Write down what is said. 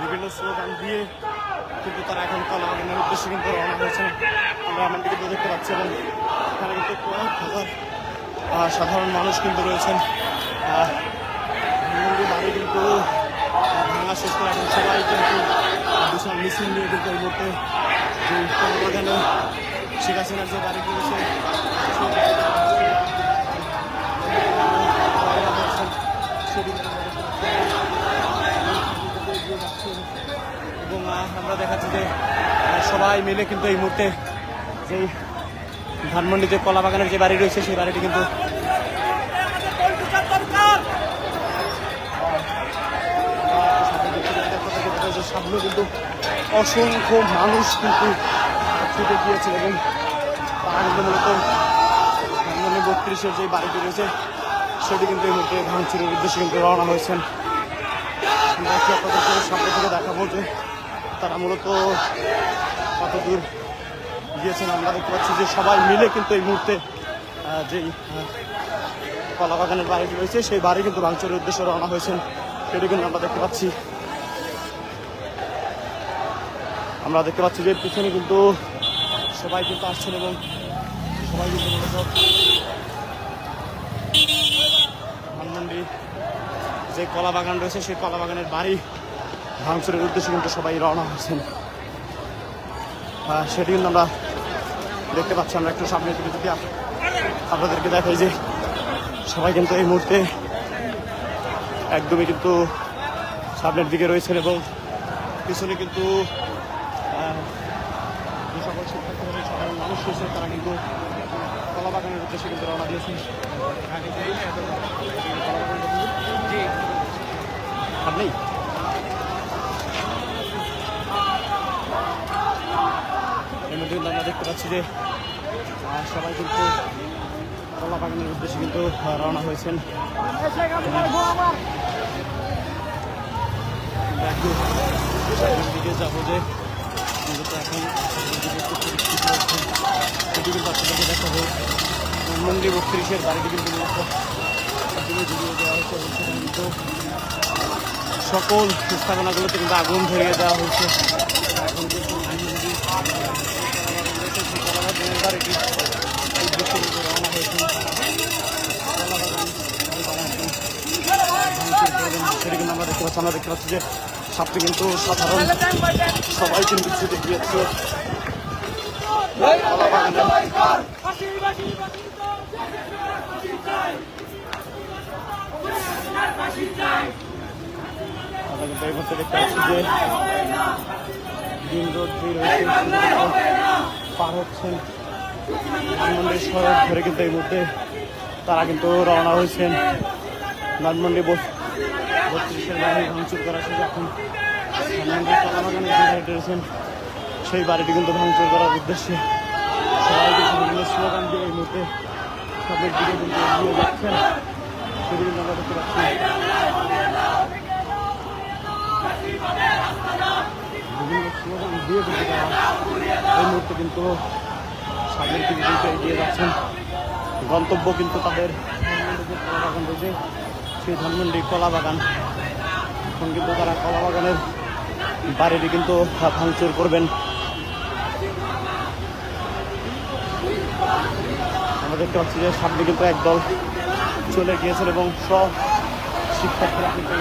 বিভিন্ন স্লোগান দিয়ে কিন্তু তারা এখন কলাবাগানের উদ্দেশ্যে কিন্তু রওনা হয়েছে। আমরা এমনটি কিন্তু দেখতে পাচ্ছি এবং এখানে কিন্তু কয়েক হাজার সাধারণ মানুষ কিন্তু রয়েছেন। বাড়ি কিন্তু ভাঙা শেষ করে এখন সবাই কিন্তু বিশাল মিছিল নিয়ে কিন্তু এই মুহূর্তে যে কলাবাগানে শেখ হাসিনার যে বাড়ি সেই এবং আহ, আমরা দেখাচ্ছি যে আহ, সবাই মিলে কিন্তু এই মুহূর্তে যেই ধানমন্ডিতে কলা বাগানের যে বাড়ি রয়েছে, সেই বাড়িটি কিন্তু সামনে কিন্তু অসংখ্য মানুষ কিন্তু ছুটে গিয়েছে এবং ধানমন্ডি বত্রিশের যে বাড়িটি রয়েছে, সেটি কিন্তু এই মুহূর্তে ভাঙচুরের উদ্দেশ্যে কিন্তু রওনা হয়েছেন। সামনে থেকে দেখাবো যে তারা মূলত কত দূর গিয়েছেন আমরা দেখতে পাচ্ছি যে সবাই মিলে কিন্তু এই মুহূর্তে যেই কলা বাগানের বাড়িটি রয়েছে, সেই বাড়ি কিন্তু ভাঙচুরের উদ্দেশ্যে রওনা হয়েছেন। সেটি কিন্তু আমরা দেখতে পাচ্ছি। আমরা দেখতে পাচ্ছি যে পিছনে কিন্তু সবাই কিন্তু আসছেন এবং সবাই কিন্তু মূলত যে কলা বাগান রয়েছে, সেই কলা বাগানের বাড়ি ভাঙচুরের উদ্দেশ্যে কিন্তু সবাই রওনা হয়েছেন। সেটি কিন্তু আমরা দেখতে পাচ্ছি। আমরা একটু সামনে থেকে যদি আপনাদেরকে দেখাই যে সবাই কিন্তু এই মুহূর্তে একদমই কিন্তু সামনের দিকে রয়েছেন এবং পিছনে কিন্তু যে সকল শিক্ষার্থী সাধারণ মানুষ রয়েছে তারা কিন্তু কলা বাগানের উদ্দেশ্যে কিন্তু রওনা দিয়েছেন। আমরা যে সবাই কিন্তু কলা বাগানের উদ্দেশ্যে কিন্তু রওনা হয়েছেন। দিকে যাব যে, মূলত মন্দির বত্রিশের দেওয়া কিন্তু সকল স্থাপনাগুলোতে কিন্তু আগুন ধরিয়ে দেওয়া হয়েছে। কিন্তু হয়েছে আমরা দেখতে পাচ্ছি আমরা দেখতে পাচ্ছি যে সাপটি কিন্তু সাধারণ সবাই কিন্তু ছুটে গিয়েছে দেখতে পাচ্ছি যে দিন রোদ রয়েছে সেগুলো পার হচ্ছেন। ধানমন্ডি সড়ক ধরে কিন্তু এই মুহূর্তে তারা কিন্তু রওনা হয়েছেন। ধানমন্ডি বত্রিশের বাড়ি ভাঙচুর করা শেষে এখন ধানমন্ডি কলাবাগানে যে বাড়িটি রয়েছেন। সেই বাড়িটি কিন্তু ভাঙচুর করার উদ্দেশ্যে সবাই কিন্তু বিভিন্ন স্লোগান দিয়ে এই মুহূর্তে সবের দিকে কিন্তু এগিয়ে যাচ্ছেন। সেটি কিন্তু আমরা দেখতে পাচ্ছি। বিভিন্ন স্লোগান দিয়ে কিন্তু এই মুহূর্তে কিন্তু সামনের দিকে কিন্তু এগিয়ে যাচ্ছেন। গন্তব্য কিন্তু তাদের কলা বাগান রয়েছে। সেই ধানমন্ডি কলা বাগান এখন কিন্তু তারা কলা বাগানের বাড়িটি কিন্তু ভাঙচুর করবেন। আমরা দেখতে পাচ্ছি যে সামনে কিন্তু একদল চলে গিয়েছেন এবং সব শিক্ষার্থীরা কিন্তু